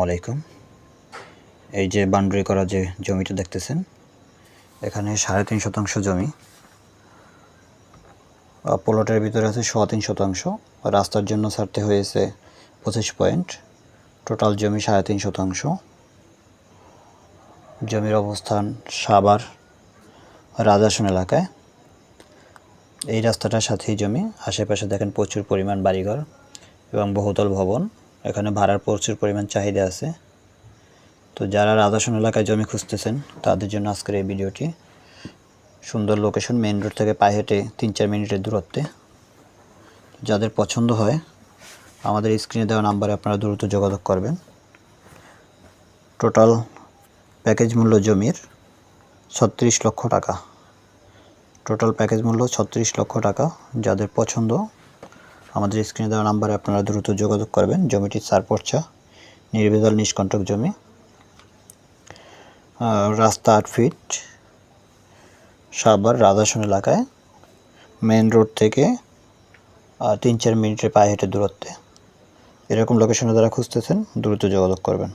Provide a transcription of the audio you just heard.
আলাইকুম। এই যে বাউন্ডারি করা যে জমিটা দেখতেছেন, এখানে সাড়ে তিন শতাংশ জমি। প্লটের ভিতরে আছে সোয়া তিন শতাংশ। রাস্তার জন্য ছাড়তে হয়েছে পঁচিশ পয়েন্ট। টোটাল জমি সাড়ে তিন শতাংশ। জমির অবস্থান সাবার রাজাসন এলাকায়। এই রাস্তাটার সাথেই জমি। আশেপাশে দেখেন প্রচুর পরিমাণ বাড়িঘর এবং বহুতল ভবন। এখানে ভাড়ার প্রচুর পরিমাণ চাহিদা আছে। তো যারা রাধাসন এলাকায় জমি খুঁজতেছেন, তাদের জন্য আজকের এই ভিডিওটি। সুন্দর লোকেশন মেইন রোড থেকে পায়ে হেঁটে তিন চার মিনিটের দূরত্বে। যাদের পছন্দ হয়, আমাদের স্ক্রিনে দেওয়া নাম্বারে আপনারা দ্রুত যোগাযোগ করবেন। টোটাল প্যাকেজ মূল্য জমির ছত্রিশ লক্ষ টাকা। টোটাল প্যাকেজ মূল্য ছত্রিশ লক্ষ টাকা। যাদের পছন্দ আমাদের স্ক্রিনে দেওয়া নাম্বারে আপনারা দ্রুত যোগাযোগ করবেন। জমিটির চার পর্চা নির্বেদল নিষ্কণ্টক জমি। রাস্তা আট ফিট সাবার রাধাসন এলাকায়। মেন রোড থেকে তিন চার মিনিটের পায়ে হেঁটে দূরত্বে। এরকম লোকেশনে যারা খুঁজতেছেন, দ্রুত যোগাযোগ করবেন।